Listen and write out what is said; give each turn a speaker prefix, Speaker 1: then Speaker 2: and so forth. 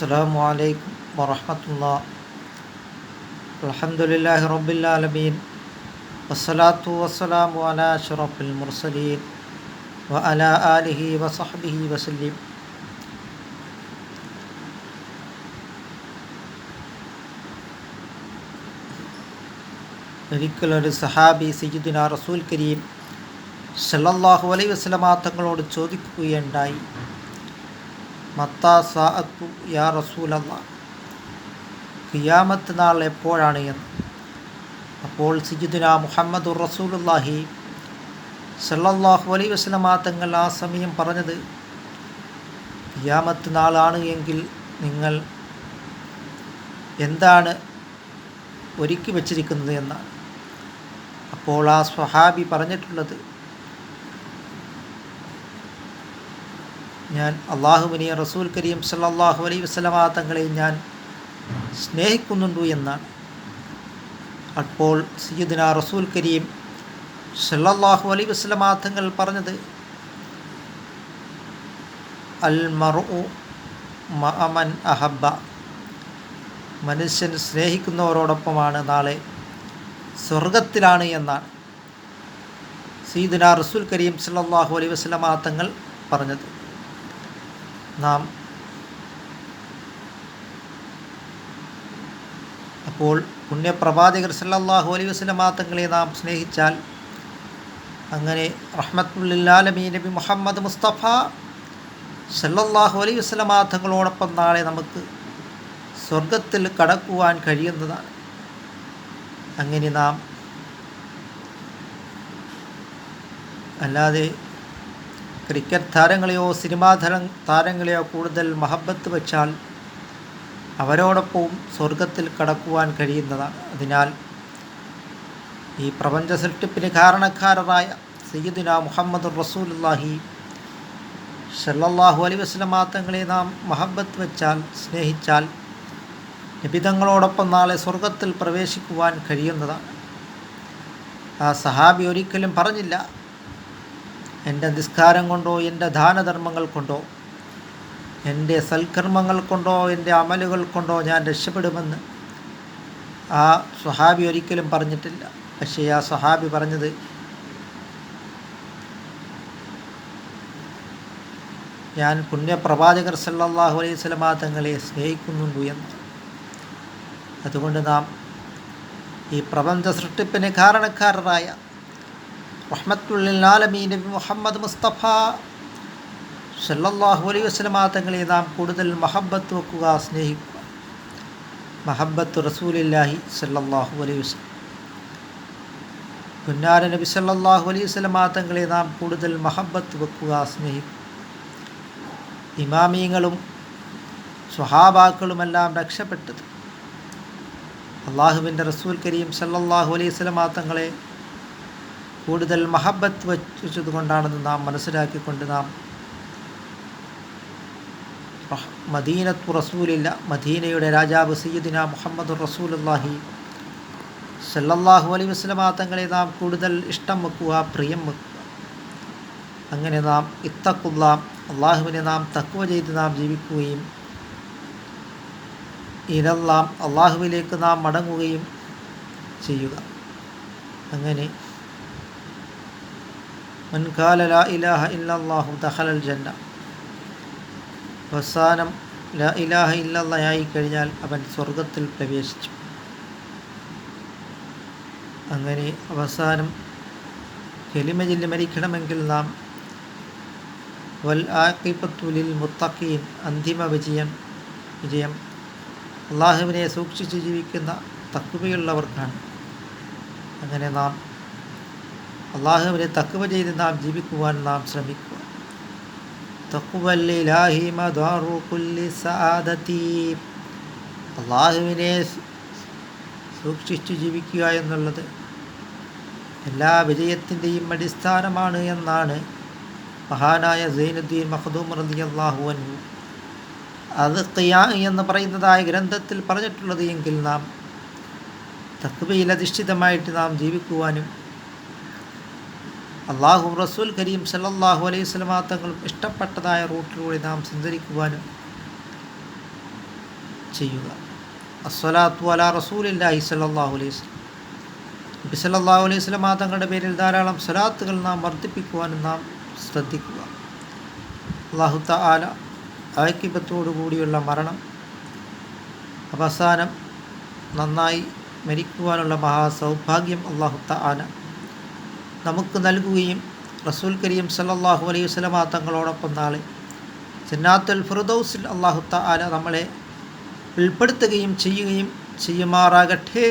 Speaker 1: السلام عليكم ورحمة الله الحمد لله رب العالمين والصلاة والسلام على أشرف المرسلين وعلى آله وصحبه وسلم ഒരിക്കലൊരു സഹാബി സയ്യിദുന റസൂൽ കരീം സല്ലല്ലാഹു അലൈഹി വസല്ലമ തങ്ങളോട് ചോദിക്കുകയുണ്ടായി മത്താ സാഅത്തു യാ റസൂലല്ല. ഖിയാമത്ത് നാൾ എപ്പോഴാണ് എന്ന്. അപ്പോൾ സിജിദുന മുഹമ്മദുർ റസൂലുള്ളാഹി സല്ലല്ലാഹു അലൈഹി വസല്ലമ തങ്ങൾ ആ സമയം പറഞ്ഞത് ഖിയാമത്ത് നാളാണ് എങ്കിൽ നിങ്ങൾ എന്താണ് ഒരുക്കി വച്ചിരിക്കുന്നത് എന്നാണ്. അപ്പോൾ ആ സ്വഹാബി പറഞ്ഞിട്ടുള്ളത് ഞാൻ അള്ളാഹുവിനെയും റസൂൽ കരീം സല്ലാഹു അലൈ വസല്ലമ തങ്ങളെ ഞാൻ സ്നേഹിക്കുന്നുണ്ടു എന്നാണ്. അപ്പോൾ സയ്യിദിന റസൂൽ കരീം സല്ലാഹു അലൈ വസല്ലമ തങ്ങൾ പറഞ്ഞത് അൽ മറു മഅമൻ അഹബ്ബ മനുഷ്യൻ സ്നേഹിക്കുന്നവരോടൊപ്പമാണ് നാളെ സ്വർഗത്തിലാണ് എന്നാണ് സീദുന റസൂൽ കരീം സല്ലാഹു അലൈ വസല്ലമ തങ്ങൾ പറഞ്ഞത്. നാം അപ്പോൾ പുണ്യപ്രവാചകർ സല്ലാഹു അലൈഹി വസല്ലമ തങ്ങളെ നാം സ്നേഹിച്ചാൽ അങ്ങനെ റഹ്മത്തുല്ലാലമീ നബി മുഹമ്മദ് മുസ്തഫ സല്ലാഹു അലൈഹി വസല്ലമ തങ്ങളോടൊപ്പം നാളെ നമുക്ക് സ്വർഗത്തിൽ കടക്കുവാൻ കഴിയുന്നതാണ്. അങ്ങനെ നാം അല്ലാതെ ക്രിക്കറ്റ് താരങ്ങളെയോ സിനിമാ താരങ്ങളെയോ കൂടുതൽ മഹബത്ത് വെച്ചാൽ അവരോടൊപ്പവും സ്വർഗത്തിൽ കടക്കുവാൻ കഴിയുന്നതാണ് അതിനാൽ ഈ പ്രപഞ്ച സൃഷ്ടിപ്പിന് കാരണക്കാരനായ സയ്യിദുന മുഹമ്മദ് റസൂലുല്ലാഹി സല്ലല്ലാഹു അലൈഹി വസല്ലമ തങ്ങളെ നാം മഹബത്ത് വെച്ചാൽ സ്നേഹിച്ചാൽ നിബിതങ്ങളോടൊപ്പം നാളെ സ്വർഗത്തിൽ പ്രവേശിക്കുവാൻ കഴിയുന്നതാണ് ആ സഹാബി ഒരിക്കലും പറഞ്ഞില്ല എന്റെ നിസ്കാരം കൊണ്ടോ എന്റെ ദാനധർമ്മങ്ങൾ കൊണ്ടോ എന്റെ സൽക്കർമ്മങ്ങൾ കൊണ്ടോ എന്റെ അമലുകൾ കൊണ്ടോ ഞാൻ രക്ഷപ്പെടുമെന്ന് ആ സ്വഹാബി ഒരിക്കലും പറഞ്ഞിട്ടില്ല. പക്ഷേ ആ സ്വഹാബി പറഞ്ഞത് ഞാൻ പുണ്യപ്രവാചകർ സല്ലാഹു അലൈഹി സ്വലമാ തങ്ങളെ സ്നേഹിക്കുന്നുണ്ടു എന്ന് അതുകൊണ്ട് നാം ഈ പ്രപഞ്ച സൃഷ്ടിപ്പിന് കാരണക്കാരനായ റഹ്മത്തുല്ലാലമീ നബി മുഹമ്മദ് മുസ്തഫ സല്ലാഹു അലൈ വസല്ലമ തങ്ങളെ നാം കൂടുതൽ മഹബത്ത് വെക്കുക സ്നേഹിക്കുക. മഹബത്ത് റസൂലില്ലാഹി സല്ലാഹു അലൈ വസ്ലം പുന്നാര നബി സല്ലാഹു അലൈഹി വസല്ലമ തങ്ങളെ നാം കൂടുതൽ മഹബത്ത് വെക്കുക സ്നേഹിക്കുക. ഇമാമീങ്ങളും സ്വഹാബാക്കളുമെല്ലാം രക്ഷപ്പെട്ടത്. അള്ളാഹുവിന്റെ റസൂൽ കരീം സല്ലാഹു അലൈഹി സ്വലമാ തങ്ങളെ കൂടുതൽ മഹബത്ത് വച്ചതുകൊണ്ടാണെന്ന് നാം മനസ്സിലാക്കിക്കൊണ്ട് നാം മദീനത്തു റസൂലില്ല മദീനയുടെ രാജാവ് സയ്യിദിന മുഹമ്മദ് റസൂലുല്ലാഹി സല്ലല്ലാഹു സല്ലാഹു വസ്ലമാ തങ്ങളെ നാം കൂടുതൽ ഇഷ്ടം വെക്കുക പ്രിയം വെക്കുക. അങ്ങനെ നാം ഇത്തക്കുള്ള അള്ളാഹുവിനെ നാം തക്കുവ ചെയ്ത് നാം ജീവിക്കുകയും ഇതെല്ലാം അള്ളാഹുവിലേക്ക് നാം മടങ്ങുകയും ചെയ്യുക. അങ്ങനെ മൻകാല ലാ ഇലാഹ ഇല്ലല്ലാഹു ദഹലൽ ജന്ന അവസാനം ലാ ഇലാഹ ഇല്ലല്ലായി കഴിഞ്ഞാൽ അവൻ സ്വർഗത്തിൽ പ്രവേശിച്ചു. അങ്ങനെ അവസാനം കെലിമ മരിക്കണമെങ്കിൽ നാം വൽ ആക്കിപ്പത്തുലിൽ മുത്തഖീൻ അന്തിമ വിജയം വിജയം അള്ളാഹുവിനെ സൂക്ഷിച്ച് ജീവിക്കുന്ന തക്കുവയുള്ളവർക്കാണ് അങ്ങനെ നാം അള്ളാഹുവിനെ തക്കുവ ചെയ്ത് നാം ജീവിക്കുവാൻ നാം ശ്രമിക്കുക. അള്ളാഹുവിനെ സൂക്ഷിച്ചു ജീവിക്കുക എന്നുള്ളത് എല്ലാ വിജയത്തിന്റെയും അടിസ്ഥാനമാണ് എന്നാണ് മഹാനായ സൈനുദ്ദീൻ മഹദൂം റലി അള്ളാഹു അൻഹു അത് ഖിയാ എന്ന് പറയുന്നതായ ഗ്രന്ഥത്തിൽ പറഞ്ഞിട്ടുള്ളത് എങ്കിൽ നാം തക്വയിൽ അധിഷ്ഠിതമായിട്ട് നാം ജീവിക്കുവാനും അള്ളാഹു റസൂൽ കരീം സല്ലല്ലാഹു അലൈഹി സ്വലമാ തങ്ങളും ഇഷ്ടപ്പെട്ടതായ റൂട്ടിലൂടെ നാം സഞ്ചരിക്കുവാനും ചെയ്യുക. അസ്വലാത്തു അല റസൂലില്ലാഹി സല്ലാഹു അലൈഹി സ്വലം നബി സല്ലാഹു അലൈഹി സ്വലമാ തങ്ങളുടെ പേരിൽ ധാരാളം സ്വലാത്തുകൾ നാം വർദ്ധിപ്പിക്കുവാനും നാം ശ്രദ്ധിക്കുക. അള്ളാഹു താല ആക്കിബത്തോടു കൂടിയുള്ള മരണം അവസാനം നന്നായി മരിക്കുവാനുള്ള മഹാസൗഭാഗ്യം അള്ളാഹു താല നമുക്ക് നൽകുകയും റസൂൽ കരീം സല്ലാഹു അലൈഹി വസ്ലമ തങ്ങളോടൊപ്പം നാളെ ജന്നാത്തുൽ ഫിറുദൌസിൽ അള്ളാഹു താല നമ്മളെ ഉൾപ്പെടുത്തുകയും ചെയ്യുകയും ചെയ്യുമാറാകട്ടെ.